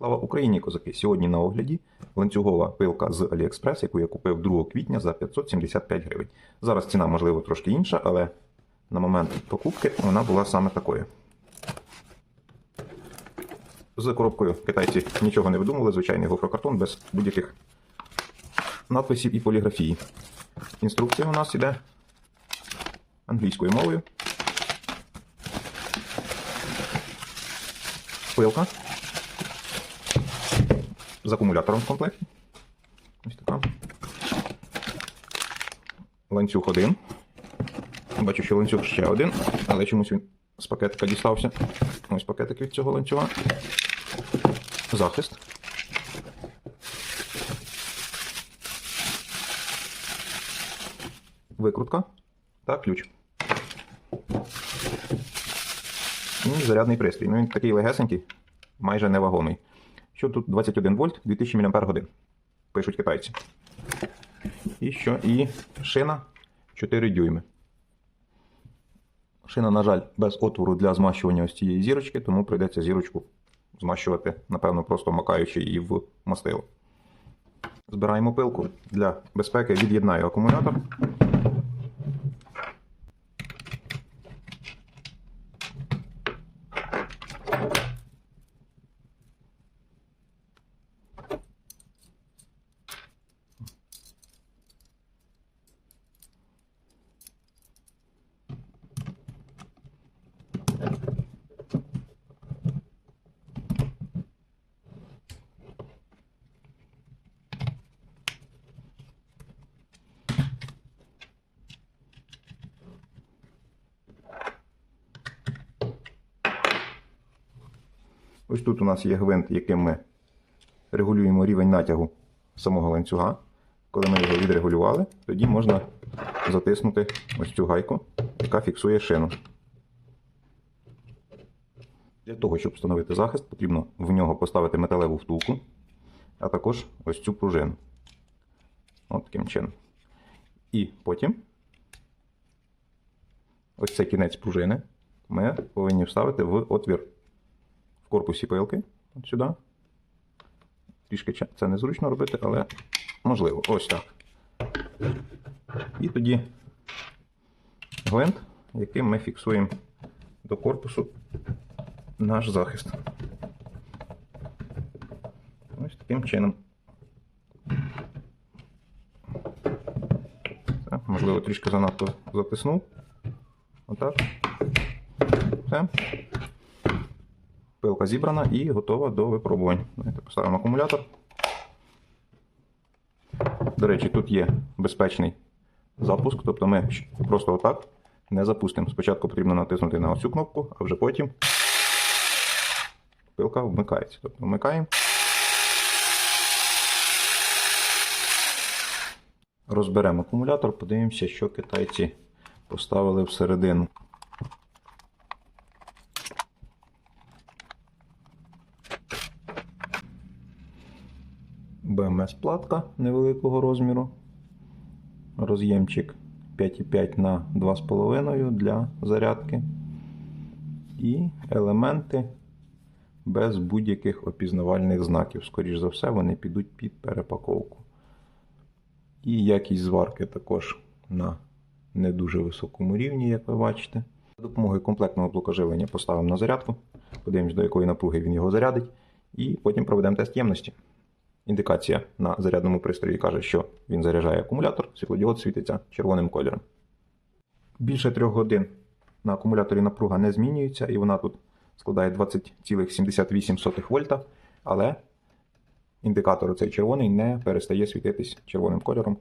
Слава Україні, козаки! Сьогодні на огляді ланцюгова пилка з AliExpress, яку я купив 2 квітня за 575 гривень. Зараз ціна, можливо, трошки інша, але на момент покупки вона була саме такою. З коробкою китайці нічого не видумували, звичайний гофрокартон без будь-яких надписів і поліграфії. Інструкція у нас іде англійською мовою. Пилка з акумулятором в комплекті. Ось така. Ланцюг один. Бачу, що ланцюг ще один, але чомусь він з пакетика дістався. Ось пакетик від цього ланцюга. Захист. Викрутка та ключ. І зарядний пристрій. Ну він такий легесенький, майже невагомий. Що тут 21 вольт 2000 мАч. Пишуть китайці. І що? І шина 4 дюйми. Шина, на жаль, без отвору для змащування ось цієї зірочки, тому прийдеться зірочку змащувати, напевно, просто макаючи її в мастило. Збираємо пилку для безпеки, від'єднаю акумулятор. Ось тут у нас є гвинт, яким ми регулюємо рівень натягу самого ланцюга. Коли ми його відрегулювали, тоді можна затиснути ось цю гайку, яка фіксує шину. Для того, щоб встановити захист, потрібно в нього поставити металеву втулку, а також ось цю пружину. От таким чином. І потім ось цей кінець пружини ми повинні вставити в отвір корпусі пилки. От сюди. Трішки це незручно робити, але можливо. Ось так. І тоді гвинт, яким ми фіксуємо до корпусу наш захист. Ось таким чином. Це, можливо, трішки занадто затиснув. Отак. Все. Пилка зібрана і готова до випробувань. Давайте поставимо акумулятор. До речі, тут є безпечний запуск, тобто ми просто отак не запустимо. Спочатку потрібно натиснути на ось цю кнопку, а вже потім пилка вмикається. Тобто вмикаємо. Розберемо акумулятор, подивимося, що китайці поставили всередину. БМС-платка невеликого розміру. Роз'ємчик 5,5 на 2,5 для зарядки. І елементи без будь-яких опізнавальних знаків. Скоріш за все, вони підуть під перепаковку. І якість зварки також на не дуже високому рівні, як ви бачите. За допомогою комплектного блока живлення поставимо на зарядку, подивимось, до якої напруги він його зарядить, і потім проведемо тест ємності. Індикація на зарядному пристрої каже, що він заряджає акумулятор, світлодіод світиться червоним кольором. Більше 3 годин на акумуляторі напруга не змінюється, і вона тут складає 20,78 вольта, але індикатор цей червоний не перестає світитись червоним кольором.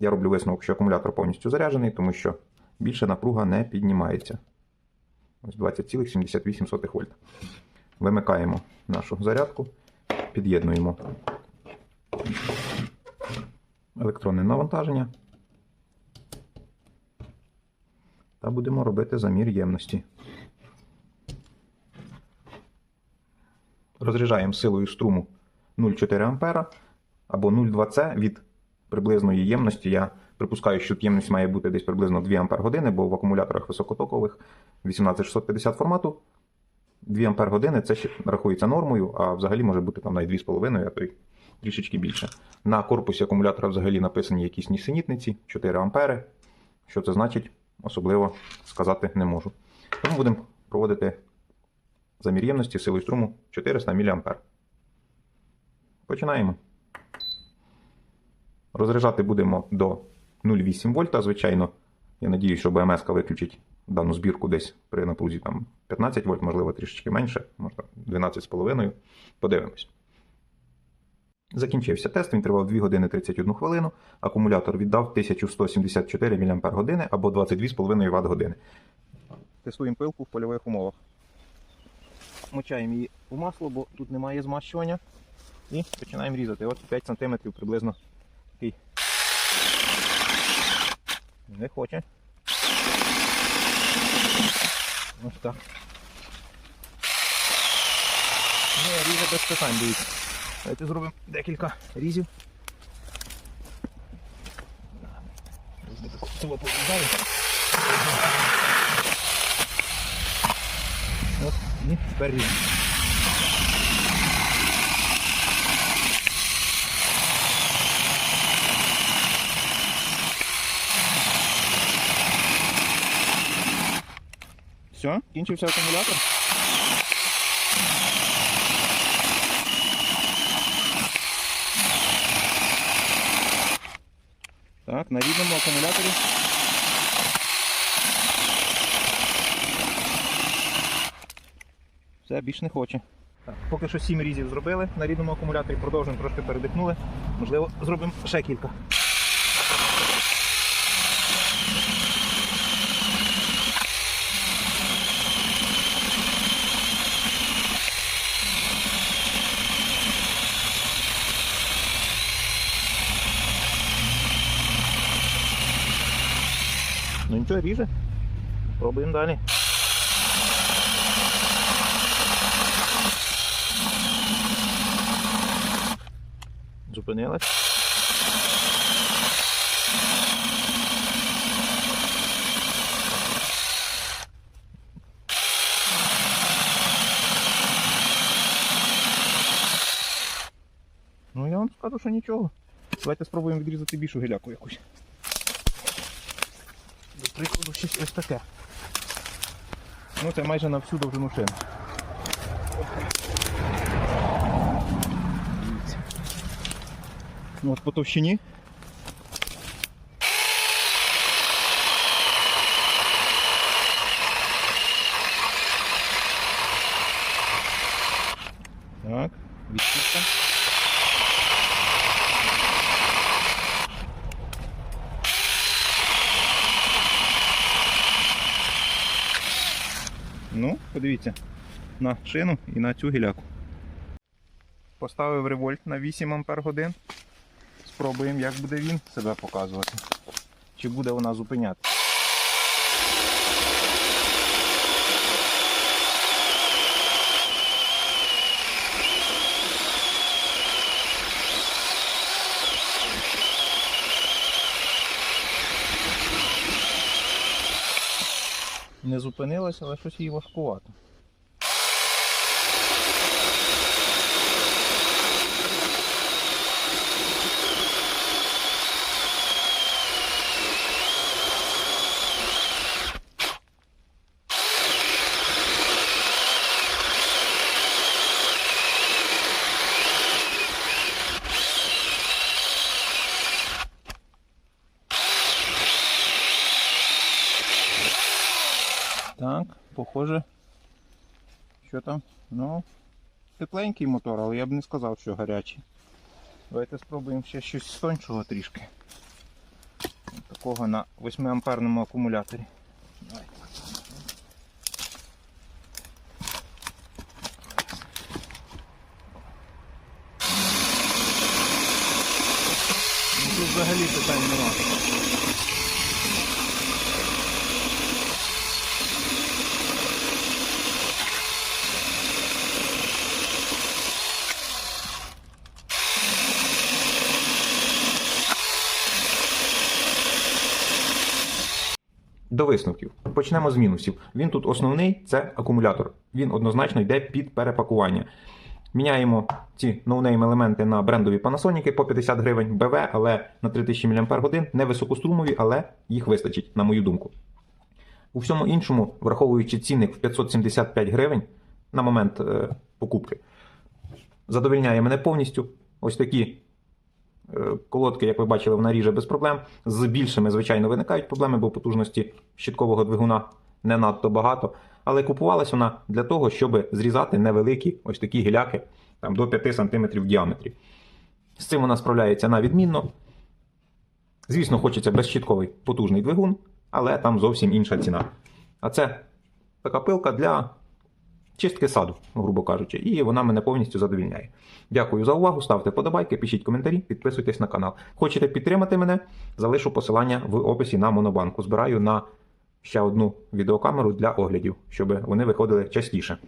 Я роблю висновок, що акумулятор повністю заряджений, тому що більше напруга не піднімається. Ось 20,78 вольта. Вимикаємо нашу зарядку, під'єднуємо електронне навантаження та будемо робити замір ємності. Розряджаємо силою струму 0,4 А або 0,2 С від приблизної ємності. Я припускаю, що ємність має бути десь приблизно 2 Ах, бо в акумуляторах високотокових 18650 формату 2 Ампер години це ще рахується нормою, а взагалі може бути там навіть 2,5, а то й трішечки більше. На корпусі акумулятора взагалі написані якісь нісенітниці, 4 ампери. Що це значить, особливо сказати не можу. Тому будемо проводити замір ємності силою струму 400 мА. Починаємо. Розряджати будемо до 0,8 вольта. Звичайно, я надіюсь, що БМС виключить дану збірку десь при напрузі там 15 вольт, можливо, трішечки менше, можна 12,5. Подивимось. Закінчився тест, він тривав 2 години 31 хвилину. Акумулятор віддав 1174 мАч або 22,5 Вт години. Тестуємо пилку в польових умовах. Мочаємо її у масло, бо тут немає змащування. І починаємо різати. От 5 см приблизно такий. Не хоче. Ось так. Не, ріже без питань, дивіться. Давайте зробимо декілька різів. Цього порізаю. От, і тепер ріжемо. Все, кінчився акумулятор. Так, на рідному акумуляторі. Все, більш не хоче. Так, поки що 7 різів зробили на рідному акумуляторі, продовжуємо трошки передихнули. Можливо, зробимо ще кілька. Нічого, ріже. Пробуємо далі. Зупинилась. Ну я вам скажу, що нічого. Давайте спробуємо відрізати більшу гіляку якусь. До прикладу щось ось таке. Ну це майже на всю довжину. Ну от по товщині. Так, відчіпка. Ну, подивіться на шину і на цю гіляку. Поставив револьт на 8 Ампер годин. Спробуємо, як буде він себе показувати. Чи буде вона зупиняти. Не зупинилася, але щось їй важкувато. Так, похоже. Що там? Ну, тепленький мотор, але я б не сказав, що гарячий. Давайте спробуємо ще щось тоншого трішки. Такого на 8 амперному акумуляторі. Тут взагалі питань немає. До висновків. Почнемо з мінусів. Він тут основний це акумулятор. Він однозначно йде під перепакування. Міняємо ці ноунейм елементи на брендові Panasonic по 50 гривень БВ, але на 3000 мАч, не високострумові, але їх вистачить, на мою думку. У всьому іншому, враховуючи цінник в 575 гривень на момент е, покупки, задовільняє мене повністю. Ось такі колодки, як ви бачили, вона ріже без проблем. З більшими, звичайно, виникають проблеми, бо потужності щиткового двигуна не надто багато. Але купувалась вона для того, щоб зрізати невеликі ось такі гіляки там, до 5 см в діаметрі. З цим вона справляється на відмінно. Звісно, хочеться безщитковий потужний двигун, але там зовсім інша ціна. А це така пилка для чистки саду, грубо кажучи, і вона мене повністю задовільняє. Дякую за увагу. Ставте подобайки, пишіть коментарі, підписуйтесь на канал. Хочете підтримати мене? Залишу посилання в описі на монобанку. Збираю на ще одну відеокамеру для оглядів, щоб вони виходили частіше.